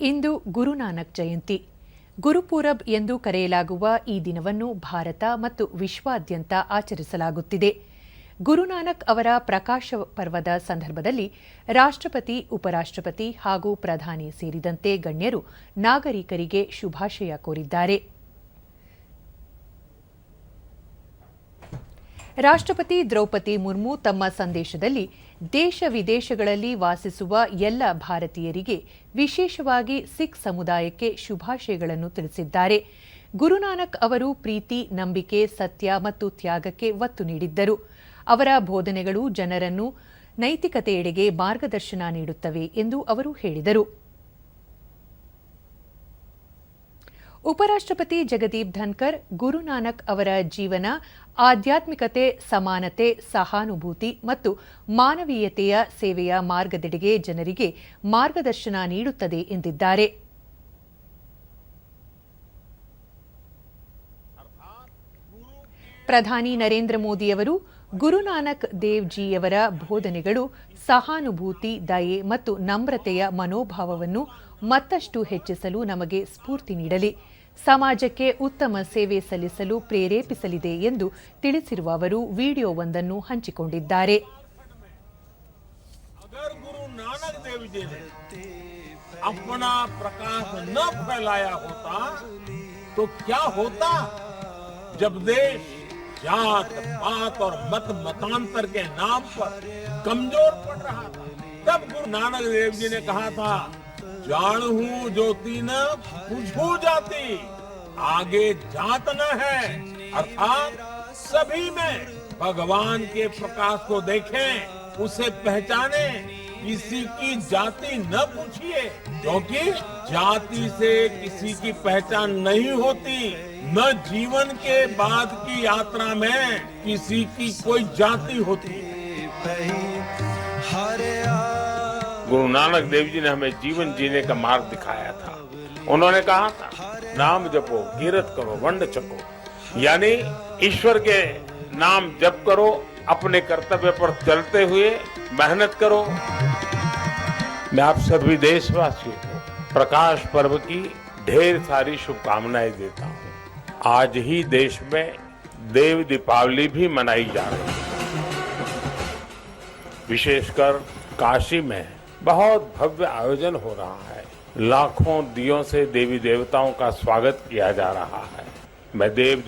ಇಂದು ಗುರುನಾನಕ್ ಜಯಂತಿ. ಗುರುಪೂರಬ್ ಎಂದು ಕರೆಯಲಾಗುವ ಈ ದಿನವನ್ನು ಭಾರತ ಮತ್ತು ವಿಶ್ವಾದ್ಯಂತ ಆಚರಿಸಲಾಗುತ್ತಿದೆ. ಗುರುನಾನಕ್ ಅವರ ಪ್ರಕಾಶ ಪರ್ವದ ಸಂದರ್ಭದಲ್ಲಿ ರಾಷ್ಟ್ರಪತಿ, ಉಪರಾಷ್ಟ್ರಪತಿ ಹಾಗೂ ಪ್ರಧಾನಿ ಸೇರಿದಂತೆ ಗಣ್ಯರು ನಾಗರಿಕರಿಗೆ ಶುಭಾಶಯ ಕೋರಿದ್ದಾರೆ. ರಾಷ್ಟ್ರಪತಿ ದ್ರೌಪದಿ ಮುರ್ಮು ತಮ್ಮ ಸಂದೇಶದಲ್ಲಿ ದೇಶ ವಿದೇಶಗಳಲ್ಲಿ ವಾಸಿಸುವ ಎಲ್ಲ ಭಾರತೀಯರಿಗೆ ವಿಶೇಷವಾಗಿ ಸಿಖ್ ಸಮುದಾಯಕ್ಕೆ ಶುಭಾಶಯಗಳನ್ನು ತಿಳಿಸಿದ್ದಾರೆ. ಗುರುನಾನಕ್ ಅವರು ಪ್ರೀತಿ, ನಂಬಿಕೆ, ಸತ್ಯ ಮತ್ತು ತ್ಯಾಗಕ್ಕೆ ಒತ್ತು ನೀಡಿದ್ದರು. ಅವರ ಬೋಧನೆಗಳು ಜನರನ್ನು ನೈತಿಕತೆಯೆಡೆಗೆ ಮಾರ್ಗದರ್ಶನ ನೀಡುತ್ತವೆ ಎಂದು ಅವರು ಹೇಳಿದರು. ಉಪರಾಷ್ಟ್ರಪತಿ ಜಗದೀಪ್ ಧನ್ಕರ್ ಗುರುನಾನಕ್ ಅವರ ಜೀವನ, ಆಧ್ಯಾತ್ಮಿಕತೆ, ಸಮಾನತೆ, ಸಹಾನುಭೂತಿ ಮತ್ತು ಮಾನವೀಯತೆಯ ಸೇವೆಯ ಮಾರ್ಗದೆಡೆಗೆ ಜನರಿಗೆ ಮಾರ್ಗದರ್ಶನ ನೀಡುತ್ತದೆ ಎಂದಿದ್ದಾರೆ. ಪ್ರಧಾನಿ ನರೇಂದ್ರ ಮೋದಿಯವರು ಗುರುನಾನಕ್ ದೇವ್ ಜಿಯವರ ಬೋಧನೆಗಳು ಸಹಾನುಭೂತಿ ದಯೆ ಮತ್ತು ನಮ್ರತೆಯ ಮನೋಭಾವವನ್ನು ಮತ್ತಷ್ಟು ಹೆಚ್ಚಿಸಲು ನಮಗೆ ಸ್ಫೂರ್ತಿ ನೀಡಲಿ ಸಮಾಜಕ್ಕೆ ಉತ್ತಮ ಸೇವೆ ಸಲ್ಲಿಸಲು ಪ್ರೇರೇಪಿಸಲಿದೆ ಎಂದು ತಿಳಿಸಿರುವ ಅವರು ವಿಡಿಯೋವೊಂದನ್ನು ಹಂಚಿಕೊಂಡಿದ್ದಾರೆ अगर गुरु नानक देव जी ने अपना प्रकाश न फैलाया होता तो क्या होता जब देश जात पात और मत मतांतर के नाम पर कमज़ोर पड़ रहा था। तब गुरु नानक देव जी ने कहा था जान हूँ ज्योति न, बुझू जाती। आगे जात न है, अर्थात सभी में भगवान के प्रकाश को देखें, उसे पहचाने किसी की जाति न पूछिए, क्योंकि जाति से किसी की पहचान नहीं होती। न जीवन के बाद की यात्रा में किसी की कोई जाति होती। गुरु नानक देव जी ने हमें जीवन जीने का मार्ग दिखाया था। उन्होंने कहा था, नाम जपो गिरत करो, वंड चको। यानी ईश्वर के नाम जप करो, अपने कर्तव्य पर चलते हुए मेहनत करो। मैं आप सभी देशवासियों को प्रकाश पर्व की ढेर सारी शुभकामनाएँ देता हूँ। आज ही देश में देव दीपावली भी मनाई जा रही है। विशेषकर काशी में बहुत भव्य आयोजन हो रहा है। लाखों दियों से देवी देवताओं का स्वागत किया जा रहा है। मैं देव